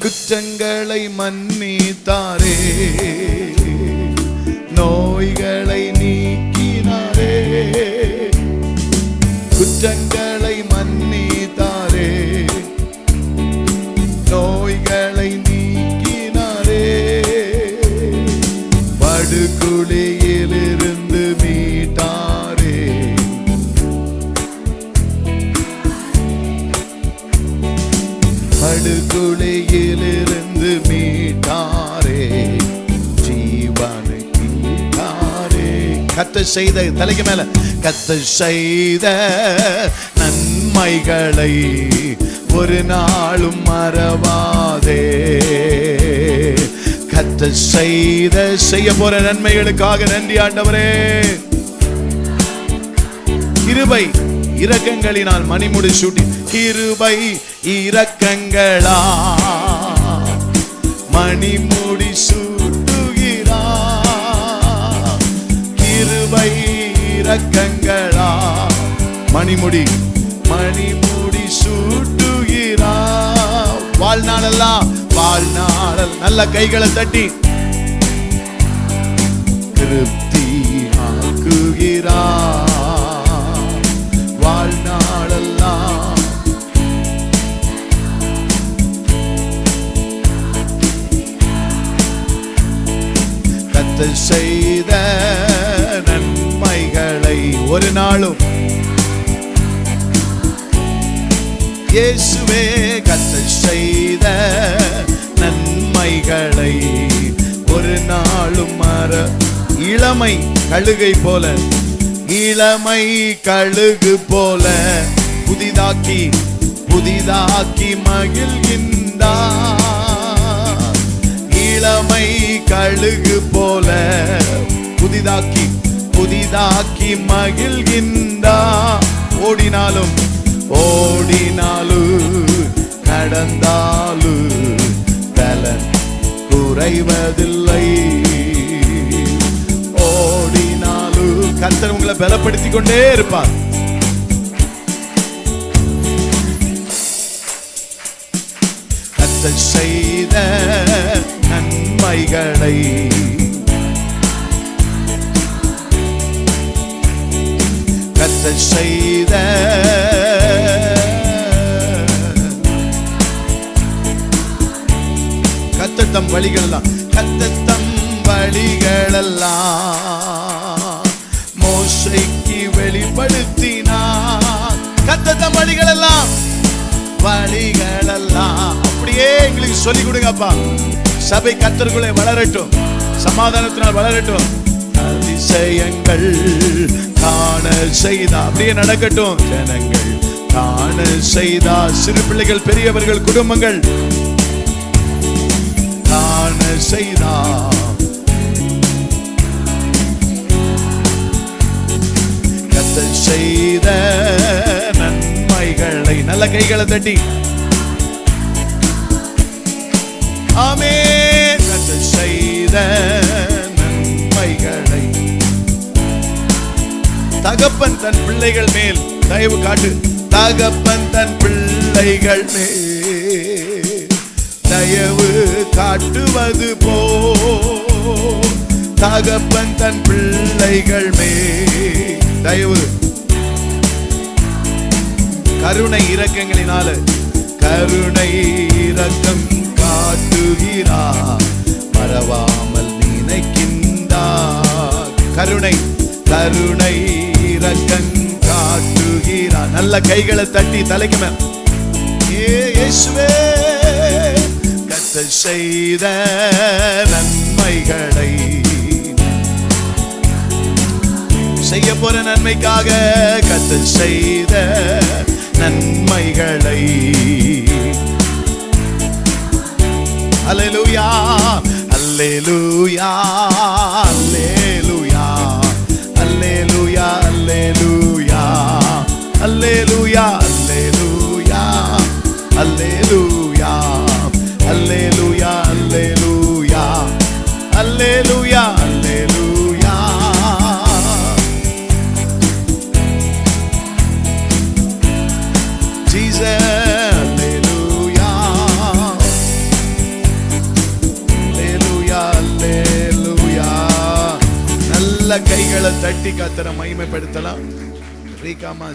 குற்றங்களை மன்னித்தாரே. நோய்களை நீக்கினாரே. குற்றங்களை மன்னித்தாரே. நோய்களை நீக்கினாரே. படுகுழியிலிருந்து படுகுழியிலிருந்து மீட்டாரே. ஜீவனுக்கு ஈடாரே. கத்த செய்த தலைக்கு மேல. கத்த செய்த நன்மைகளை ஒரு நாளும் மறவாதே. கத்த செய்த செய்ய போற நன்மைகளுக்காக நன்றி ஆண்டவரே. கிருபை இரக்கங்களினால் மணிமுடி சூட்டி கிருபை இரக்கங்களா? மணிமுடி சூட்டுகிறா? கிருபை இரக்கங்களா? மணிமுடி மணிமுடி சூட்டுகிறா? வாழ்நாளெல்லாம் வாழ்நாளல். நல்ல கைகளை தட்டி. திருப்தி ஆக்குகிறா. கத்த செய்த நன்மைகளை ஒரு நாளும் இயேசுவே கத்த செய்த நன்மைகளை ஒரு நாளும் மற இளமை கழுகை போல இளமை கழுகு போல புதிதாக்கி புதிதாக்கி மகிழ்கின்றார். இளமை கழுகு போல புதிதாக்கி புதிதாக்கி மகிழ்கின்றா. ஓடினாலும் ஓடினாலும் கடந்தாலும் தலன் குறைவதில்லை. ஓடினாலும் கத்தர் உங்களை பலப்படுத்திக் கொண்டே இருப்பார். கத்தர் செய் நன்மைகளை கத்த செய்த கத்தத்தம் வழிகளெல்லாம் கத்தத்தம் வழிகளெல்லாம் மோசைக்கு வெளிப்படுத்தினார். கத்தத்தம் வழிகளெல்லாம் வழிகளெல்லாம். அப்படியே எங்களுக்கு சொல்லிக் கொடுங்கப்பா. சபை கத்தருக்குள்ளே வளரட்டும். சமாதானத்தினால் வளரட்டும். அதிசயங்கள் காண செய்தா. அப்படியே நடக்கட்டும். ஜனங்கள் காண செய்தா. சிறு பிள்ளைகள் பெரியவர்கள் குடும்பங்கள் காண செய்தா. கத்த செய்த நன்மைகளை நல்ல கைகளை தட்டி ஆமே. செய்த நன்மைகளை. தகப்பன் தன் பிள்ளைகள் மேல் தயவு காட்டு. தகப்பன் தன் பிள்ளைகள் மேல் தயவு காட்டுவது போ தகப்பன் தன் பிள்ளைகள் மேல் தயவு. கருணை இரக்கங்களினால கருணை இரக்கம் காட்டுகிறார். மறவாமல் நினைக்கின்றார். கருணை கருணை இரக்கம் காட்டுகிறார். நல்ல கைகளை தட்டி தலைக்கு மேல். ஏ கத்த செய்த நன்மைகளை செய்ய போற நன்மைக்காக கத்த செய்த நன்மைகளை அலையலூயா அல்லேலூயா அல்லேலூயா அல்லேலூயா அல்லேலூயா அல்லேலூயா அல்லேலூயா அல்லேலூயா நல்ல கைகளை தட்டி கத்தரை மகிமைப்படுத்தலாம். ரீகாமா